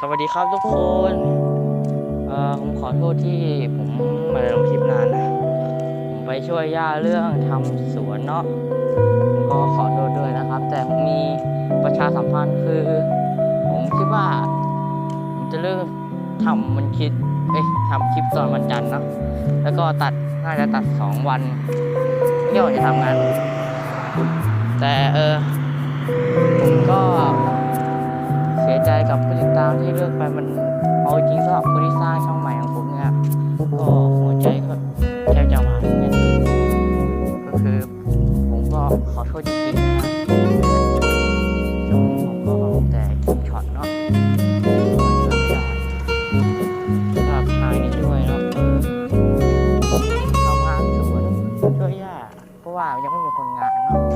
สวัสดีครับทุกคนเอ่อผมขอโทษที่ผมไมาลงคลิปนานนะ ผมไปช่วยย่าเรื่องทำสวนเนาะก็ขอโทษด้วยนะครับ แต่ผมมีประชาสัมพันธ์คือ ผมคิดว่าผมจะเริ่มทำมันคิดเอ้ยทำคลิปตอนวันจันทร์เนาะแล้วก็ตัดน่าจะตัดสองวันเที่ยวจะทำงาน แต่เออ ตามที่เลือกไปมันเอาจริงสำหรับคนที่สร้างช่องใหม่ของผมเนี่ยก็หัวใจก็แทบจะมาเนี่ยก็คือผมก็ขอโทษจริงๆนะครับช่วงผมก็ลงแต่คลิช็อตเนาะเพราะว่ายังไม่มีคนงานเนาะ